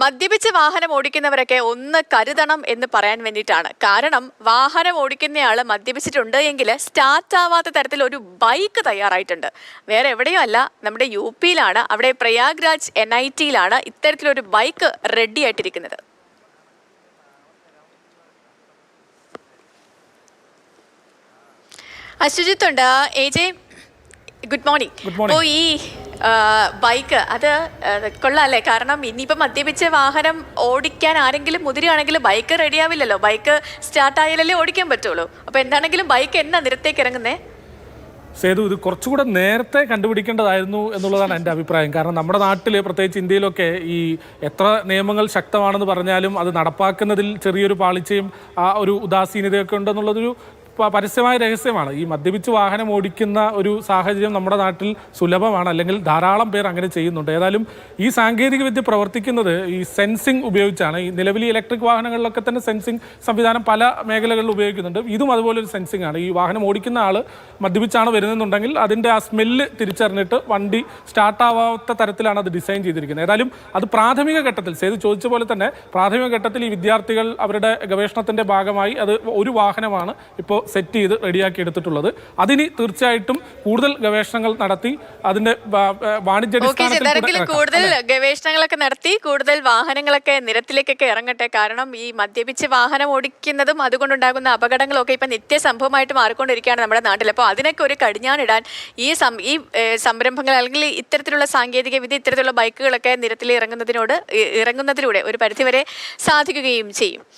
മദ്യപിച്ച് വാഹനം ഓടിക്കുന്നവരൊക്കെ ഒന്ന് കരുതണം എന്ന് പറയാൻ വേണ്ടിയിട്ടാണ്. കാരണം വാഹനം ഓടിക്കുന്നയാൾ മദ്യപിച്ചിട്ടുണ്ട് എങ്കിൽ സ്റ്റാർട്ട് ആവാത്ത തരത്തിൽ ഒരു ബൈക്ക് തയ്യാറായിട്ടുണ്ട്. വേറെ എവിടെയും അല്ല നമ്മുടെ യു പിയിലാണ് അവിടെ പ്രയാഗ്രാജ് എൻ ഐ ടിയിലാണ് ഇത്തരത്തിലൊരു ബൈക്ക് റെഡി ആയിട്ടിരിക്കുന്നത്. അശ്വജിത്തുണ്ട് എ ജെ ഗുഡ് മോർണിംഗ്. ഓ ഈ ബൈക്ക്. അത് കൊള്ളാമല്ലേ കാരണം ഇനിയിപ്പോൾ മദ്യപിച്ച വാഹനം ഓടിക്കാൻ ആരെങ്കിലും മുതിരുകയാണെങ്കിൽ ബൈക്ക് റെഡിയാവില്ലല്ലോ. ബൈക്ക് സ്റ്റാർട്ട് ആയാലല്ലേ ഓടിക്കാൻ പറ്റുള്ളൂ. അപ്പോൾ എന്താണെങ്കിലും ബൈക്ക് എന്നാ നിരത്തേക്ക് ഇറങ്ങുന്നേ? സേതു ഇത് കുറച്ചുകൂടെ നേരത്തെ കണ്ടുപിടിക്കേണ്ടതായിരുന്നു എന്നുള്ളതാണ് എന്റെ അഭിപ്രായം. കാരണം നമ്മുടെ നാട്ടിൽ പ്രത്യേകിച്ച് ഇന്ത്യയിലൊക്കെ ഈ എത്ര നിയമങ്ങൾ ശക്തമാണെന്ന് പറഞ്ഞാലും അത് നടപ്പാക്കുന്നതിൽ ചെറിയൊരു പാളിച്ചയും ആ ഒരു ഉദാസീനതയൊക്കെ ഉണ്ടെന്നുള്ളതൊരു പരസ്യമായ രഹസ്യമാണ്. ഈ മദ്യപിച്ച് വാഹനം ഓടിക്കുന്ന ഒരു സാഹചര്യം നമ്മുടെ നാട്ടിൽ സുലഭമാണ്. അല്ലെങ്കിൽ ധാരാളം പേർ അങ്ങനെ ചെയ്യുന്നുണ്ട്. ഏതായാലും ഈ സാങ്കേതിക വിദ്യ പ്രവർത്തിക്കുന്നത് ഈ സെൻസിങ് ഉപയോഗിച്ചാണ്. ഈ നിലവിൽ ഇലക്ട്രിക് വാഹനങ്ങളിലൊക്കെ തന്നെ സെൻസിങ് സംവിധാനം പല മേഖലകളിൽ ഉപയോഗിക്കുന്നുണ്ട്. ഇതും അതുപോലെ ഒരു സെൻസിങ് ആണ്. ഈ വാഹനം ഓടിക്കുന്ന ആൾ മദ്യപിച്ചാണ് വരുന്നതെന്നുണ്ടെങ്കിൽ അതിന്റെ ആ സ്മെല്ല് തിരിച്ചറിഞ്ഞിട്ട് വണ്ടി സ്റ്റാർട്ടാവാത്ത തരത്തിലാണ് അത് ഡിസൈൻ ചെയ്തിരിക്കുന്നത്. ഏതായാലും അത് പ്രാഥമിക ഘട്ടത്തിൽ സേതു ചോദിച്ച പോലെ തന്നെ പ്രാഥമിക ഘട്ടത്തിൽ ഈ വിദ്യാർത്ഥികൾ അവരുടെ ഗവേഷണത്തിന്റെ ഭാഗമായി അത് ഒരു വാഹനമാണ് ഇപ്പോൾ സെറ്റ് ചെയ്ത് റെഡിയാക്കി എടുത്തിട്ടുള്ളത്. അതിന് തീർച്ചയായിട്ടും കൂടുതൽ ഗവേഷണങ്ങൾ നടത്തി അതിന്റെ വാണിജ്യ. കൂടുതൽ ഗവേഷണങ്ങളൊക്കെ നടത്തി കൂടുതൽ വാഹനങ്ങളൊക്കെ നിരത്തിലേക്കൊക്കെ ഇറങ്ങട്ടെ. കാരണം ഈ മദ്യപിച്ച് വാഹനം ഓടിക്കുന്നതും അതുകൊണ്ടുണ്ടാകുന്ന അപകടങ്ങളൊക്കെ ഒക്കെ നിത്യ സംഭവമായിട്ട് മാറിക്കൊണ്ടിരിക്കുകയാണ് നമ്മുടെ നാട്ടിൽ. അപ്പോൾ അതിനൊക്കെ ഒരു കടിഞ്ഞാണിടാൻ ഈ ഈ സംരംഭങ്ങൾ അല്ലെങ്കിൽ ഇത്തരത്തിലുള്ള സാങ്കേതിക വിദ്യ ഇത്തരത്തിലുള്ള ബൈക്കുകളൊക്കെ നിരത്തിൽ ഇറങ്ങുന്നതിനോട് ഇറങ്ങുന്നതിലൂടെ ഒരു പരിധിവരെ സാധിക്കുകയും ചെയ്യും.